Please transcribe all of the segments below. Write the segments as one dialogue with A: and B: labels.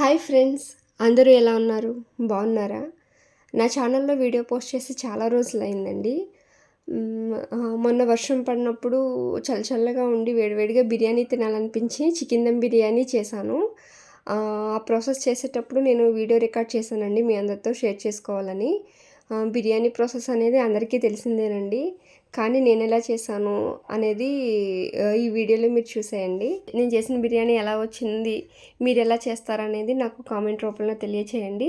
A: Hi friends అందరూ ఎలా ఉన్నారు? బాగున్నారా? నా ఛానల్లో వీడియో పోస్ట్ చేసి చాలా రోజులు అయిందండి మొన్న వర్షం పడినప్పుడు చల్ల చల్లగా ఉండి వేడివేడిగా బిర్యానీ తినాలనిపించి చికెన్ దమ్ బిర్యానీ చేశాను. ఆ ప్రాసెస్ చేసేటప్పుడు నేను వీడియో రికార్డ్ చేశానండి మీ అందరితో షేర్ చేసుకోవాలని. బిర్యానీ ప్రాసెస్ అనేది అందరికీ తెలిసిందేనండి. కానీ నేను ఎలా చేశాను అనేది ఈ వీడియోలో మీరు చూసేయండి. నేను చేసిన బిర్యానీ ఎలా వచ్చింది మీరు ఎలా చేస్తారనేది నాకు కామెంట్ రూపంలో తెలియచేయండి.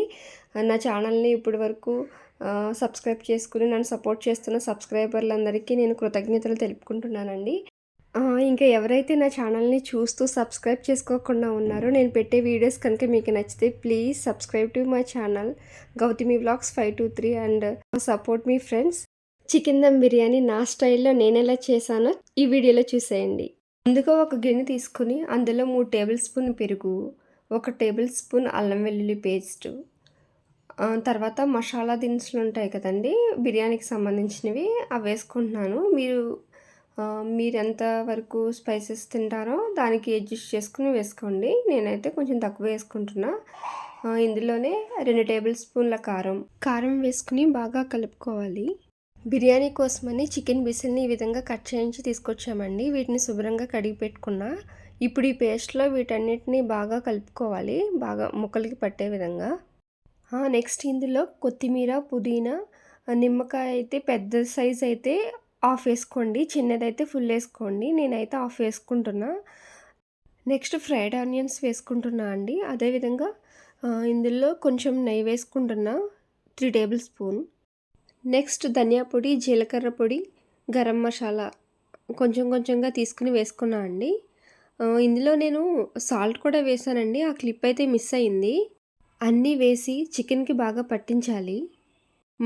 A: నా ఛానల్ని ఇప్పటి వరకు సబ్స్క్రైబ్ చేసుకుని నన్ను సపోర్ట్ చేస్తున్న సబ్స్క్రైబర్లందరికీ నేను కృతజ్ఞతలు తెలుపుకుంటున్నానండి. ఇంకా ఎవరైతే నా ఛానల్ని చూస్తూ సబ్స్క్రైబ్ చేసుకోకుండా ఉన్నారో నేను పెట్టే వీడియోస్ కనుక మీకు నచ్చితే please subscribe to my channel. Gowthami vlogs five two three and support me friends chicken dum biryani నా స్టైల్లో నేను ఎలా చేశానో ఈ వీడియోలో చూసేయండి. ముందుగా ఒక గిన్నె తీసుకుని అందులో మూడు టేబుల్ స్పూన్ పెరుగు ఒక టేబుల్ స్పూన్ అల్లం వెల్లుల్లి పేస్ట్ తర్వాత మసాలా దినుసులు ఉంటాయి కదండి బిర్యానీకి సంబంధించినవి. అవి వేసుకుంటున్నాను. మీరు మీరు ఎంత వరకు స్పైసెస్ తింటారో దానికి అడ్జస్ట్ చేసుకుని వేసుకోండి. నేనైతే కొంచెం తక్కువ వేసుకుంటున్నా. ఇందులోనే రెండు టేబుల్ స్పూన్ల కారం. కారం వేసుకుని బాగా కలుపుకోవాలి. బిర్యానీ కోసమని చికెన్ బిసిల్ని ఈ విధంగా కట్ చేయించి తీసుకొచ్చామండి. వీటిని శుభ్రంగా కడిగి పెట్టుకున్నా. ఇప్పుడు ఈ పేస్ట్లో వీటన్నిటిని బాగా కలుపుకోవాలి. బాగా ముక్కలకి పట్టే విధంగా. నెక్స్ట్ ఇందులో కొత్తిమీర పుదీనా నిమ్మకాయ అయితే పెద్ద సైజ్ అయితే ఆఫ్ వేసుకోండి. చిన్నదైతే ఫుల్ వేసుకోండి. నేనైతే ఆఫ్ వేసుకుంటున్నా. నెక్స్ట్ ఫ్రైడ్ ఆనియన్స్ వేసుకుంటున్నా అండి. అదేవిధంగా ఇందులో కొంచెం నెయ్యి వేసుకుంటున్నా. Three tablespoon. నెక్స్ట్ ధనియా పొడి జీలకర్ర పొడి గరం మసాలా కొంచెం కొంచెంగా తీసుకుని వేసుకున్నా అండి. ఇందులో నేను సాల్ట్ కూడా వేసానండి. ఆ క్లిప్ అయితే మిస్ అయింది. అన్నీ వేసి చికెన్కి బాగా పట్టించాలి.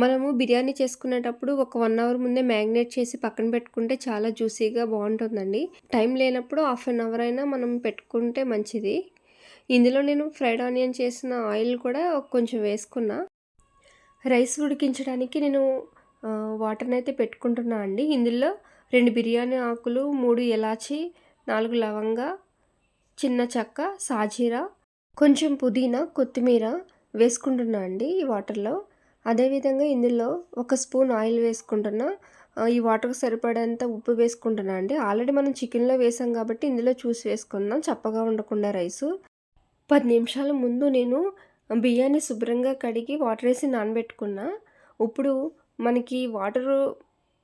A: మనము బిర్యానీ చేసుకునేటప్పుడు ఒక వన్ అవర్ ముందే మ్యాగ్నేట్ చేసి పక్కన పెట్టుకుంటే చాలా జ్యూసీగా బాగుంటుందండి. టైం లేనప్పుడు హాఫ్ అన్ అవర్ అయినా మనం పెట్టుకుంటే మంచిది. ఇందులో నేను ఫ్రైడ్ ఆనియన్ చేసిన ఆయిల్ కూడా కొంచెం వేసుకున్నా. రైస్ ఉడికించడానికి నేను వాటర్ని అయితే పెట్టుకుంటున్నా అండి. ఇందులో రెండు బిర్యానీ ఆకులు మూడు ఎలాచి నాలుగు లవంగా చిన్న చెక్క సాజీరా కొంచెం పుదీనా కొత్తిమీర వేసుకుంటున్నా అండి ఈ వాటర్లో. అదేవిధంగా ఇందులో ఒక స్పూన్ ఆయిల్ వేసుకుంటున్నా. ఈ వాటర్కి సరిపడేంత ఉప్పు వేసుకుంటున్నా అండి. ఆల్రెడీ మనం చికెన్లో వేసాం కాబట్టి ఇందులో చూసి వేసుకున్నాం చప్పగా ఉండకుండా రైసు. పది నిమిషాల ముందు నేను బియ్యాన్ని శుభ్రంగా కడిగి వాటర్ వేసి నానబెట్టుకున్నా. ఇప్పుడు మనకి వాటరు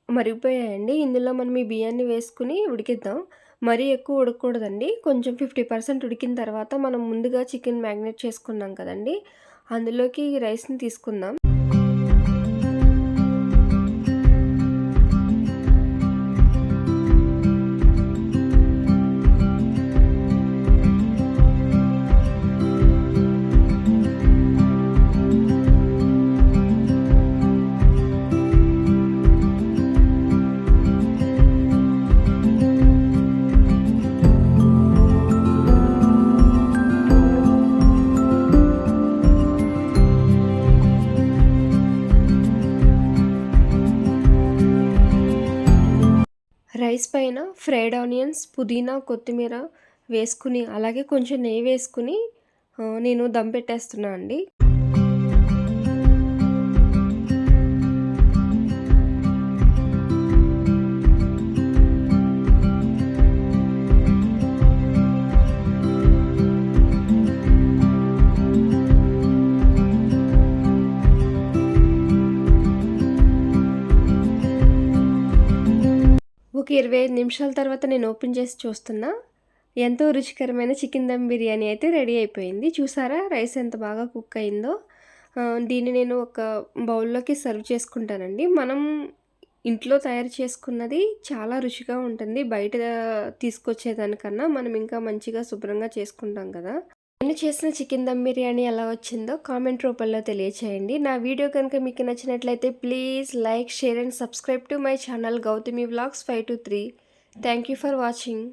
A: మరిగిపోయాయండి. ఇందులో మనం ఈ బియ్యాన్ని వేసుకుని ఉడికిద్దాం. మరీ ఎక్కువ ఉడకూడదండి. కొంచెం ఫిఫ్టీ పర్సెంట్ ఉడికిన తర్వాత మనం ముందుగా చికెన్ మ్యాగ్నేట్ చేసుకున్నాం కదండి. అందులోకి రైస్ని తీసుకుందాం. రైస్ పైన ఫ్రైడ్ ఆనియన్స్ పుదీనా కొత్తిమీర వేసుకుని అలాగే కొంచెం నెయ్యి వేసుకుని నేను దమ్ పెట్టేస్తున్నా అండి. ఒక ఇరవై ఐదు నిమిషాల తర్వాత నేను ఓపెన్ చేసి చూస్తున్నా. ఎంతో రుచికరమైన చికెన్ దమ్ బిర్యానీ అయితే రెడీ అయిపోయింది. చూసారా? రైస్ ఎంత బాగా కుక్ అయిందో. దీన్ని నేను ఒక బౌల్లోకి సర్వ్ చేసుకుంటానండి. మనం ఇంట్లో తయారు చేసుకున్నది చాలా రుచిగా ఉంటుంది. బయట తీసుకొచ్చేదానికన్నా మనం ఇంకా మంచిగా శుభ్రంగా చేసుకుంటాం కదా. నేను చేసిన చికెన్ దమ్ బిర్యానీ ఎలా వచ్చిందో కామెంట్ రూపంలో తెలియచేయండి. నా వీడియో కనుక మీకు నచ్చినట్లయితే please like share and subscribe to my channel Gowthami vlogs five two three. Thank you for watching.